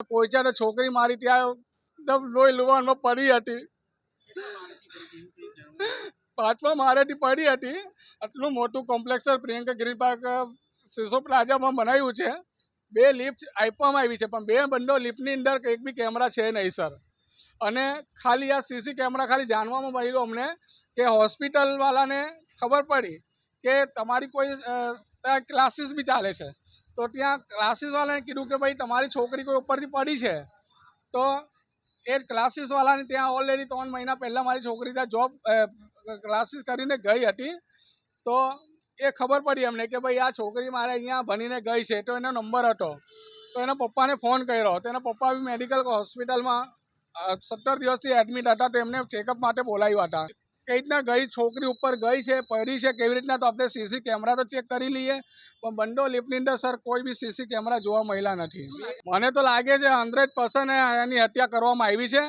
પોઈચાને છોકરી મારી ત્યાં એકદમ લોહી લુવાનમાં પડી હતી. પાંચમા મારેથી પડી હતી. આટલું મોટું કોમ્પ્લેક્સ પ્રિયંકા ગ્રીન પાર્ક સિસો પ્લાઝામાં બનાવ્યું છે. બે લિફ્ટ આપવામાં આવી છે, પણ બે બંડો લિફ્ટની અંદર એક બી કેમેરા છે નહીં, સર. અને ખાલી આ સીસી કેમેરા ખાલી જાણવામાં મળેલું અમને કે હોસ્પિટલવાળાને ખબર પડી કે તમારી કોઈ ક્લાસીસ બી ચાલે છે. તો ત્યાં ક્લાસીસવાળાને કીધું કે ભાઈ, તમારી છોકરી કોઈ ઉપરથી પડી છે, તો એ ક્લાસીસવાળાને ત્યાં ઓલરેડી ત્રણ મહિના પહેલાં મારી છોકરી ત્યાં જોબ ક્લાસીસ કરીને ગઈ હતી. તો એ ખબર પડી અમને કે ભાઈ, આ છોકરી મારે અહીંયા ભણીને ગઈ છે, તો એનો નંબર હતો. તો એના પપ્પાને ફોન કર્યો. તો એના પપ્પા બી મેડિકલ હોસ્પિટલમાં સત્તર દિવસથી એડમિટ હતા, તો એમને ચેકઅપ માટે બોલાવ્યા હતા. કઈ રીતના ગઈ છોકરી ઉપર ગઈ છે પડી છે કેવી રીતના? તો આપણે સીસી કેમેરા તો ચેક કરી લઈએ. પણ બંડો લિફ્ટની અંદર સર કોઈ બી સીસી કેમેરા જોવા મળ્યા નથી. મને તો લાગે છે હંડ્રેડ પર્સન્ટ એની હત્યા કરવામાં આવી છે.